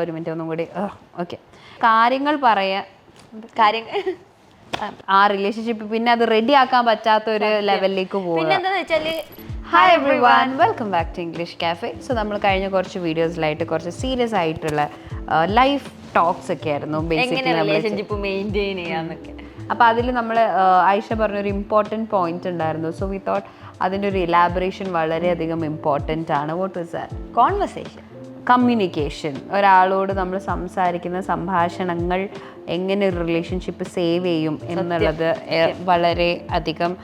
ഒരു മിനിറ്റ് ഒന്നും കൂടി. ഓക്കെ. കാര്യങ്ങൾ പറയാ. കാര്യങ്ങൾ ആ റിലേഷൻഷിപ്പ് പിന്നെ അത് റെഡി ആക്കാൻ പറ്റാത്ത ഒരു ലെവലിലേക്ക് വെച്ചാൽ hi everyone welcome back to English cafe so നമ്മൾ കഴിഞ്ഞ കുറച്ച് വീഡിയോസിലായിട്ട് കുറച്ച് സീരിയസ് ആയിട്ടുള്ള ലൈഫ് ടോക്സ് ഒക്കെ ആയിരുന്നു. അപ്പൊ ബേസിക്കലി അപ്പോൾ അതിൽ നമ്മൾ ആയിഷ പറഞ്ഞൊരു ഇമ്പോർട്ടന്റ് പോയിന്റ് ഉണ്ടായിരുന്നു. സോ വി തോട്ട് അതിന്റെ ഒരു ഇലാബറേഷൻ വളരെയധികം ഇമ്പോർട്ടന്റ് ആണ്. വോട്ട് ഇസ് കോൺവെർസേഷൻ കമ്മ്യൂണിക്കേഷൻ ഒരാളോട് നമ്മൾ സംസാരിക്കുന്ന സംഭാഷണങ്ങൾ എങ്ങനെ ഒരു റിലേഷൻഷിപ്പ് സേവ് ചെയ്യും എന്നുള്ളത് വളരെ അധികം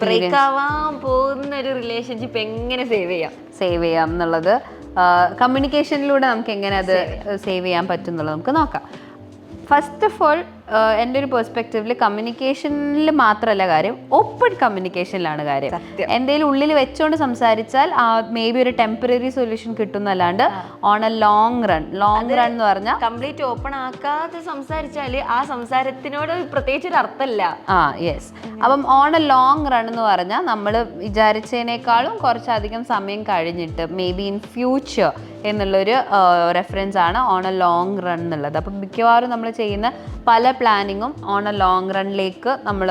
ബ്രേക്ക് ആവാൻ പോകുന്ന ഒരു റിലേഷൻഷിപ്പ് എങ്ങനെ സേവ് ചെയ്യാം? സേവ് ചെയ്യാം എന്നുള്ളത് കമ്മ്യൂണിക്കേഷനിലൂടെ നമുക്ക് എങ്ങനെ അത് സേവ് ചെയ്യാൻ പറ്റും എന്നുള്ളത് നമുക്ക് നോക്കാം. ഫസ്റ്റ് ഓഫ് ഓൾ എന്റെ ഒരു പെർസ്പെക്റ്റീവിൽ കമ്മ്യൂണിക്കേഷനിൽ മാത്രമല്ല കാര്യം ഓപ്പൺ കമ്മ്യൂണിക്കേഷനിലാണ് കാര്യം. എന്തെങ്കിലും ഉള്ളിൽ വെച്ചുകൊണ്ട് സംസാരിച്ചാൽ മേ ബി ഒരു temporary solution കിട്ടുന്നല്ലാണ്ട് on a long run long run എന്ന് പറഞ്ഞാൽ കംപ്ലീറ്റ് ഓപ്പൺ ആക്കാതെ സംസാരിച്ചാൽ ആ സംസാരത്തിനോട് പ്രത്യേകിച്ച് ഒരു അർത്ഥമില്ല ആ യെസ് അപ്പം ഓൺ എ ലോങ് റൺ എന്ന് പറഞ്ഞാൽ നമ്മൾ വിചാരിച്ചതിനേക്കാളും കുറച്ചധികം സമയം കഴിഞ്ഞിട്ട് മേ ബി ഇൻ ഫ്യൂച്ചർ എന്നുള്ളൊരു റെഫറൻസ് ആണ് ഓൺ എ ലോങ് റൺ എന്നുള്ളത്. അപ്പം മിക്കവാറും നമ്മൾ ചെയ്യുന്ന പല പ്ലാനിങ്ങും ഓൺ എ ലോങ് റണ്ണിലേക്ക് നമ്മൾ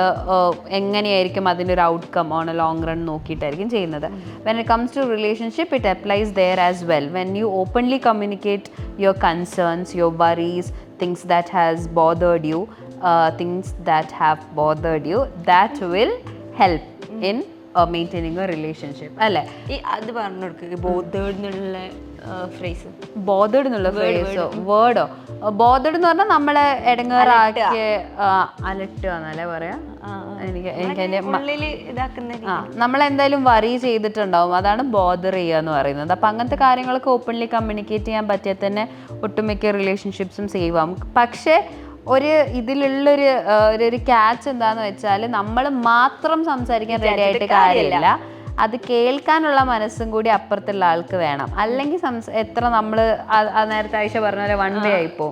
എങ്ങനെയായിരിക്കും അതിന്റെ ഒരു outcome on a long run നോക്കിയിട്ടായിരിക്കും ചെയ്യുന്നത്. When it comes to relationship it applies there as well when you openly communicate your concerns your worries things that has bothered you things that have bothered you that will help in maintaining a relationship അല്ലേ? ഈ അത് പറഞ്ഞു കൊടുക്കുക bothered എന്നുള്ള phrase bothered എന്നുള്ള ഫ്രേസോ വേർഡോ bothered എന്ന് പറഞ്ഞാൽ നമ്മളെ ഇടങ്ങേറാക്കിയ അലട്ടുക. എന്നല്ലേ പറയാ? എനിക്ക് എനിക്ക് നമ്മളെന്തായാലും വറി ചെയ്തിട്ടുണ്ടാവും. അതാണ് ബോധർ ചെയ്യുക എന്ന് പറയുന്നത്. അപ്പം അങ്ങനത്തെ കാര്യങ്ങളൊക്കെ ഓപ്പൺലി കമ്മ്യൂണിക്കേറ്റ് ചെയ്യാൻ പറ്റിയാൽ തന്നെ ഒട്ടുമിക്ക റിലേഷൻഷിപ്സും സേവ് ആവും. പക്ഷേ ഒരു ഇതിലുള്ളൊരു ഒരു ക്യാച്ച് എന്താന്ന് വെച്ചാൽ നമ്മൾ മാത്രം സംസാരിക്കാൻ റെഡി ആയിട്ട് കാര്യമില്ല. അത് കേൾക്കാനുള്ള മനസ്സും കൂടി അപ്പുറത്തുള്ള ആൾക്ക് വേണം. അല്ലെങ്കിൽ എത്ര നമ്മൾ നേരത്തെ ആയിഷ പറഞ്ഞ പോലെ വൺ വേ ആയിപ്പോ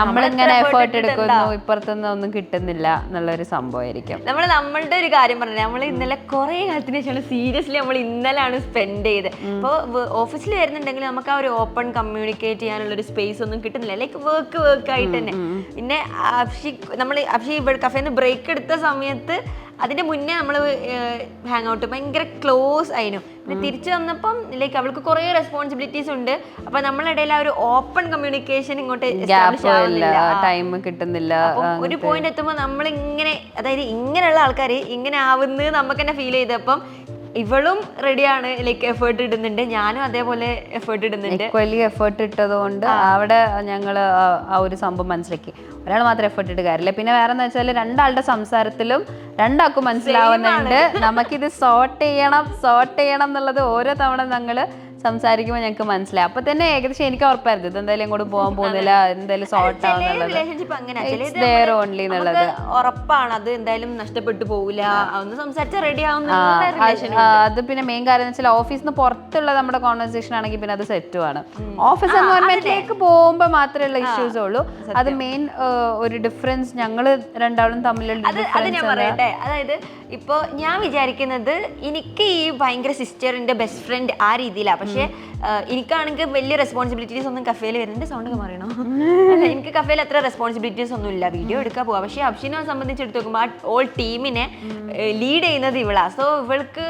നമ്മളിങ്ങനെ എഫേർട്ട് എടുക്കുന്നു ഇപ്പുറത്തുനിന്ന് ഒന്നും കിട്ടുന്നില്ല എന്നുള്ളൊരു സംഭവമായിരിക്കും. നമ്മൾ നമ്മളുടെ ഒരു കാര്യം പറഞ്ഞു നമ്മൾ ഇന്നലെ കുറെ കാലത്തിന് ശേഷം സീരിയസ്ലി നമ്മൾ ഇന്നലെയാണ് സ്പെൻഡ് ചെയ്ത് അപ്പോൾ ഓഫീസിൽ വരുന്നുണ്ടെങ്കിൽ നമുക്ക് ആ ഒരു ഓപ്പൺ കമ്മ്യൂണിക്കേറ്റ് ചെയ്യാനുള്ള ഒരു സ്പേസ് ഒന്നും കിട്ടുന്നില്ല. ലൈക്ക് വർക്ക് വർക്ക് ആയിട്ട് തന്നെ. പിന്നെ അഫ്ഷി നമ്മൾ അഫ്ഷി ഇവിടെ കഫേന്ന് ബ്രേക്ക് എടുത്ത സമയത്ത് അതിന്റെ മുന്നേ നമ്മൾ ഹാങ് ഔട്ട് ഭയങ്കര ക്ലോസ് ആയിരുന്നു. പിന്നെ തിരിച്ചു വന്നപ്പം ലൈക്ക് അവൾക്ക് കുറേ റെസ്പോൺസിബിലിറ്റീസ് ഉണ്ട്. അപ്പൊ നമ്മളിടയിൽ ആ ഒരു ഓപ്പൺ കമ്മ്യൂണിക്കേഷൻ ഇങ്ങോട്ട്. ടൈം കിട്ടുന്നില്ല ഒരു പോയിന്റ് എത്തുമ്പോൾ നമ്മൾ ഇങ്ങനെ അതായത് ഇങ്ങനെയുള്ള ആൾക്കാർ ഇങ്ങനെ ആവുന്നത് നമുക്ക് തന്നെ ഫീൽ ചെയ്തപ്പം ഇവളും റെഡിയാണ് ലൈക്ക് എഫേർട്ട് ഇടുന്നുണ്ട്. ഞാനും അതേപോലെ എഫേർട്ട് ഇടുന്നുണ്ട്. വലിയ എഫേർട്ട് ഇട്ടത് കൊണ്ട് അവിടെ ഞങ്ങൾ ആ ഒരു സംഭവം മനസ്സിലാക്കി. ഒരാൾ മാത്രം എഫേർട്ട് ഇട്ട് കാര്യമില്ല. പിന്നെ വേറെ എന്ന് വെച്ചാൽ രണ്ടാളുടെ സംസാരത്തിലും രണ്ടാൾക്കും മനസ്സിലാവുന്നുണ്ട്. നമുക്കിത് സോർട്ട് ചെയ്യണം സോർട്ട് ചെയ്യണം എന്നുള്ളത് ഓരോ തവണ ഞങ്ങൾ സംസാരിക്കുമ്പോൾ ഞങ്ങൾക്ക് മനസ്സിലായി. അപ്പൊ തന്നെ ഏകദേശം എനിക്ക് ഉറപ്പായിരുന്നു. ഇത് എന്തായാലും ഇങ്ങോട്ട് പോകാൻ പോകുന്നില്ല എന്തായാലും സോർട്ട് ആവുന്നുള്ളത്. only എന്നുള്ളത്. ഉറപ്പാണ്. അത് എന്തായാലും നഷ്ടപ്പെട്ടു പോകില്ല ഒന്ന് റെഡി ആവുന്ന അത് പിന്നെ മെയിൻ കാര്യം വെച്ചാൽ ഓഫീസിൽ നിന്ന് പുറത്തുള്ള നമ്മുടെ കോൺവെർസേഷൻ ആണെങ്കിൽ പിന്നെ അത് സെറ്റുമാണ് ഓഫീസ് എൻവയോൺമെന്റിലേക്ക് പോകുമ്പോൾ മാത്രമേ ഇഷ്യൂസ് ഉള്ളൂ. അത് മെയിൻ ഒരു ഡിഫറൻസ് ഞങ്ങൾ രണ്ടാളും തമ്മിലുള്ള ഡിഫറൻസ് അതായത് ഇപ്പോൾ ഞാൻ വിചാരിക്കുന്നത് എനിക്ക് ഈ ഭയങ്കര സിസ്റ്ററിന്റെ ബെസ്റ്റ് ഫ്രണ്ട് ആ രീതിയിലാണ് പക്ഷേ എനിക്കാണെങ്കിൽ വലിയ റെസ്പോൺസിബിലിറ്റീസ് ഒന്നും കഫേയിൽ വരുന്നുണ്ട് സൗണ്ട് ഒക്കെ പറയണോ അല്ല എനിക്ക് കഫേയിൽ അത്ര റെസ്പോൺസിബിലിറ്റീസ് ഒന്നും ഇല്ല. വീഡിയോ എടുക്കാൻ പോവാം. പക്ഷേ അഫ്ഷിനെ സംബന്ധിച്ചെടുത്ത് നോക്കുമ്പോൾ ആ ഓൾ ടീമിനെ ലീഡ് ചെയ്യുന്നത് ഇവളാ. സോ ഇവൾക്ക്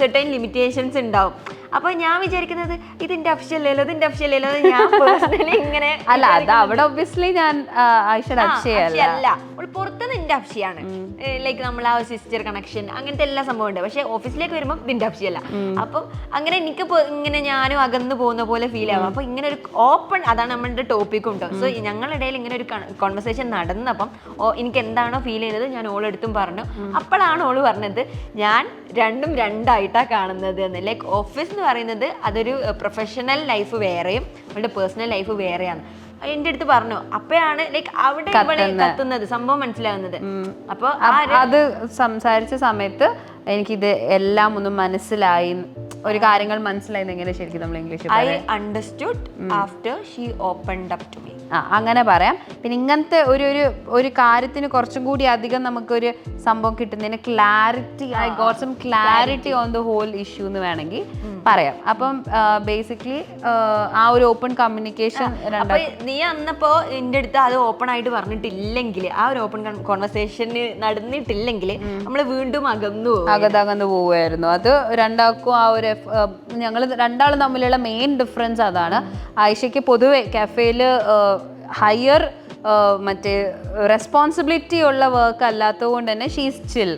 സെർട്ടൈൻ ലിമിറ്റേഷൻസ് ഉണ്ടാവും. അപ്പൊ ഞാൻ വിചാരിക്കുന്നത് ഇതിന്റെ അഫ്ഷല്ലോ ഇതിന്റെ അഫ്ഷല്ലോ ഞാൻ പേഴ്സണലി ഇങ്ങനെ അല്ല അത് അവിടെ ഒബ്വിയസ്ലി ഞാൻ അല്ല. പുറത്തുനിന്ന് എന്റെ അഫ്ഷിയാണ് ലൈക്ക് നമ്മൾ ആ സിസ്റ്റർ കണക്ഷൻ അങ്ങനത്തെ എല്ലാ സംഭവം ഉണ്ട്. പക്ഷെ ഓഫീസിലേക്ക് വരുമ്പോൾ ഇതിന്റെ അഫ്ഷിയല്ല അപ്പം അങ്ങനെ എനിക്ക് ഇങ്ങനെ ഇങ്ങനെ ഞാനും അകന്നു പോകുന്ന പോലെ ഫീൽ ആവും. അപ്പൊ ഇങ്ങനെ ഒരു ഓപ്പൺ അതാണ് നമ്മളുടെ ടോപ്പിക് ഉണ്ടോ സോ ഞങ്ങളിടയിൽ ഇങ്ങനെ ഒരു കോൺവെർസേഷൻ നടന്നപ്പം ഓ എനിക്ക് എന്താണോ ഫീൽ ചെയ്തത് ഞാൻ ഓളെടുത്തും പറഞ്ഞു. അപ്പോഴാണ് ഓൾ പറഞ്ഞത് ഞാൻ രണ്ടും രണ്ടായിട്ടാണ് കാണുന്നത് എന്ന്. ലൈക്ക് ഓഫീസ് എന്ന് പറയുന്നത് അതൊരു പ്രൊഫഷണൽ ലൈഫ് വേറെയും അവളുടെ പേഴ്സണൽ ലൈഫ് വേറെയാണ്. എന്റെ അടുത്ത് പറഞ്ഞു അപ്പയാണ് ലൈക്ക് അവിടെ ഇവിടെ കത്തുന്നത് സംഭവം മനസ്സിലാവുന്നത്. അപ്പൊ അത് സംസാരിച്ച സമയത്ത് എനിക്കിത് എല്ലാം ഒന്ന് മനസ്സിലായി ഒരു കാര്യങ്ങൾ മനസ്സിലായി എങ്ങനെ ശരിക്കും നമ്മൾ English I understood after she opened up to me ആ അങ്ങനെ പറയാം. പിന്നെ ഇങ്ങനത്തെ ഒരു ഒരു ഒരു കാര്യത്തിന് കുറച്ചും കൂടി അധികം നമുക്കൊരു സംഭവം കിട്ടുന്നതിന് clarity I got some clarity on the whole issue എന്ന് വേണമെങ്കിൽ പറയാം. അപ്പം ബേസിക്കലി ആ ഒരു ഓപ്പൺ കമ്മ്യൂണിക്കേഷൻ നീ അന്നപ്പോ എന്റെ അടുത്ത് അത് ഓപ്പൺ ആയിട്ട് പറഞ്ഞിട്ടില്ലെങ്കിൽ ആ ഒരു ഓപ്പൺ കോൺവെർസേഷന് നടന്നിട്ടില്ലെങ്കിൽ നമ്മൾ വീണ്ടും അകന്നു അകതകന്ന് പോവുമായിരുന്നു അത് രണ്ടാൾക്കും ആ ഒരു ഞങ്ങൾ രണ്ടാളും തമ്മിലുള്ള മെയിൻ ഡിഫറൻസ് അതാണ്. ആയിഷയ്ക്ക് പൊതുവെ കഫേയിൽ ഹയർ മറ്റേ റെസ്പോൺസിബിലിറ്റി ഉള്ള വർക്ക് അല്ലാത്തത് കൊണ്ട് തന്നെ she's chill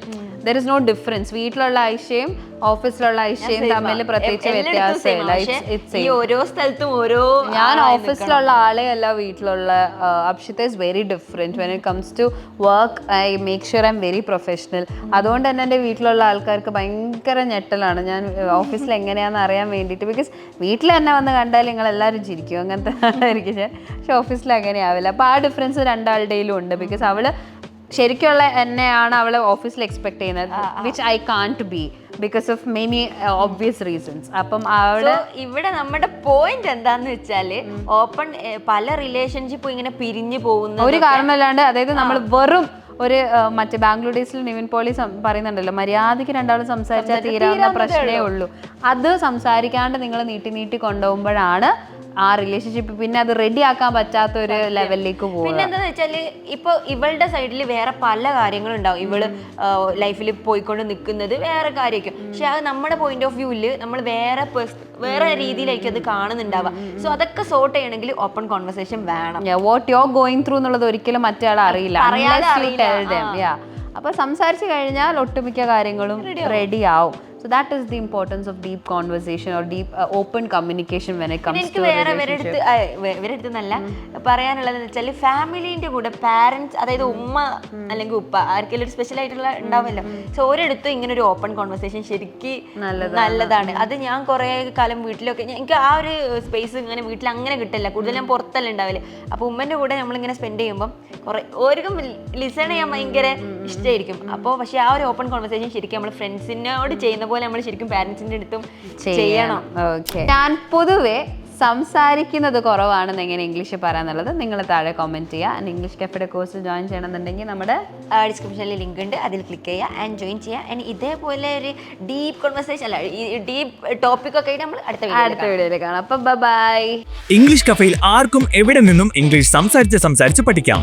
there is no difference വീട്ടിലുള്ള ആയിഷയും ഓഫീസിലുള്ള ആയിഷയും തമ്മിൽ പ്രത്യേകിച്ച്. വ്യത്യാസമില്ല. ഈ ഓരോ സ്ഥലത്തും ഓരോ ഞാൻ ഓഫീസിലുള്ള ആളെ അല്ല വീട്ടിലുള്ള Apshita is very different when it comes to work I make sure I'm very professional അതുകൊണ്ട് തന്നെ എന്റെ വീട്ടിലുള്ള ആൾക്കാർക്ക് ഭയങ്കര ഞെട്ടലാണ്. ഞാൻ ഓഫീസിൽ എങ്ങനെയാണെന്ന് അറിയാൻ വേണ്ടിയിട്ട്. ബിക്കോസ് വീട്ടിൽ തന്നെ വന്ന് കണ്ടാൽ നിങ്ങൾ എല്ലാവരും ചിരിക്കും. അങ്ങനത്തെ ആയിരിക്കും ഞാൻ. പക്ഷെ ഓഫീസിൽ അങ്ങനെ ആവില്ല അപ്പോൾ ആ ഡിഫറൻസ് രണ്ടാളുടെയിലും ഉണ്ട്. ബിക്കോസ് അവൾ ശരിക്കുള്ള എന്നെയാണ് അവൾ ഓഫീസിൽ എക്സ്പെക്ട് ചെയ്യുന്നത് which I can't be because of many obvious reasons അപ്പം അവിടെ So, ഇവിടെ നമ്മുടെ പോയിന്റ് എന്താന്ന് വെച്ചാൽ ഓപ്പൺ പല റിലേഷൻഷിപ്പും ഇങ്ങനെ പിരിഞ്ഞു പോകുന്ന ഒരു കാരണമല്ലാണ്ട് അതായത് നമ്മൾ വെറും ഒരു മറ്റേ ബാംഗ്ലൂർ ഡേയ്സിൽ നിവിൻ പോളി പറയുന്നുണ്ടല്ലോ മര്യാദയ്ക്ക് രണ്ടാളും സംസാരിച്ചാൽ തീരാവുന്ന പ്രശ്നമേ ഉള്ളൂ. അത് സംസാരിക്കാണ്ട് നിങ്ങൾ നീട്ടി നീട്ടി കൊണ്ടുപോകുമ്പോഴാണ് ആ റിലേഷൻഷിപ്പ് പിന്നെ അത് റെഡി ആക്കാൻ പറ്റാത്ത ഒരു ലെവലിലേക്ക് പോകും പിന്നെ എന്താന്ന് വെച്ചാൽ ഇപ്പൊ ഇവളുടെ സൈഡിൽ വേറെ പല കാര്യങ്ങളും ഉണ്ടാവും. ഇവൾ ലൈഫിൽ പോയിക്കൊണ്ട് നിൽക്കുന്നത് വേറെ കാര്യമായിരിക്കും. പക്ഷെ അത് നമ്മുടെ പോയിന്റ് ഓഫ് വ്യൂവിൽ നമ്മൾ വേറെ വേറെ രീതിയിലേക്ക് അത് കാണുന്നുണ്ടാവുക. സോ അതൊക്കെ സോർട്ട് ചെയ്യണമെങ്കിൽ ഓപ്പൺ കോൺവെർസേഷൻ വേണം. വാട്ട് യു ഗോയിങ് ത്രൂ എന്നുള്ളത് ഒരിക്കലും മറ്റേ അറിയില്ല. അപ്പൊ സംസാരിച്ചു കഴിഞ്ഞാൽ ഒട്ടുമിക്ക കാര്യങ്ങളും റെഡി ആവും. So that is the importance of deep conversation or deep open communication when it പിന്നെ കംസ് എനിക്ക് ടു വേറെ ഇവരെടുത്ത് ഇവരെടുത്ത് നല്ല പറയാനുള്ളത് വെച്ചാൽ ഫാമിലിന്റെ കൂടെ പാരന്റ്സ് അതായത് ഉമ്മ അല്ലെങ്കിൽ ഉപ്പ ആർക്കെങ്കിലും ഒരു സ്പെഷ്യൽ ആയിട്ടുള്ള ഉണ്ടാവുമല്ലോ സോ ഒരിടത്തും ഇങ്ങനെ ഒരു ഓപ്പൺ കോൺവെർസേഷൻ ശരിക്ക് നല്ലതാണ്. അത് ഞാൻ കുറെ കാലം വീട്ടിലൊക്കെ എനിക്ക് ആ ഒരു സ്പേസ് ഇങ്ങനെ വീട്ടിൽ അങ്ങനെ കിട്ടില്ല കൂടുതൽ ഞാൻ പുറത്തല്ല ഉണ്ടാവില്ല അപ്പൊ ഉമ്മന്റെ കൂടെ നമ്മളിങ്ങനെ സ്പെൻഡ് ചെയ്യുമ്പോൾ കുറെ ഓർക്കും ലിസൺ ചെയ്യാൻ ഭയങ്കര ഇഷ്ടമായിരിക്കും അപ്പോൾ പക്ഷെ ആ ഒരു ഓപ്പൺ കോൺവെർസേഷൻ ശരിക്കും നമ്മൾ ഫ്രണ്ട്സിനോട് ചെയ്യുന്ന പോലെ നമ്മൾ ശരിക്കും പാരന്റ്സിന്റെ അടുത്തും ചെയ്യണം. ഓക്കെ. ഞാൻ പൊതുവേ സംസാരിക്കുന്നത് കുറവാണെന്ന് എങ്ങനെ ഇംഗ്ലീഷ് പറയാന്നുള്ളത് നിങ്ങൾ താഴെ കമന്റ് ചെയ്യുക ആൻഡ് ഇംഗ്ലീഷ് കഫയുടെ കോഴ്സ് ജോയിൻ ചെയ്യണമെന്നുണ്ടെങ്കിൽ നമ്മുടെ ഡിസ്ക്രിപ്ഷനിൽ ലിങ്ക് ഉണ്ട്. അതിൽ ക്ലിക്ക് ചെയ്യുക ആൻഡ് ജോയിൻ ചെയ്യുക ആൻഡ് ഇതേപോലെ ഒരു ഡീപ് കോൺവെർസേഷൻ അല്ല ഈ ഡീപ്പ് ടോപ്പിക് ഒക്കെ നമ്മൾ അടുത്ത അടുത്ത വീഡിയോയിൽ കാണാം. അപ്പൊ ബൈ ഇംഗ്ലീഷ് കഫയിൽ ആർക്കും എവിടെ നിന്നും ഇംഗ്ലീഷ് സംസാരിച്ച് സംസാരിച്ച് പഠിക്കാം.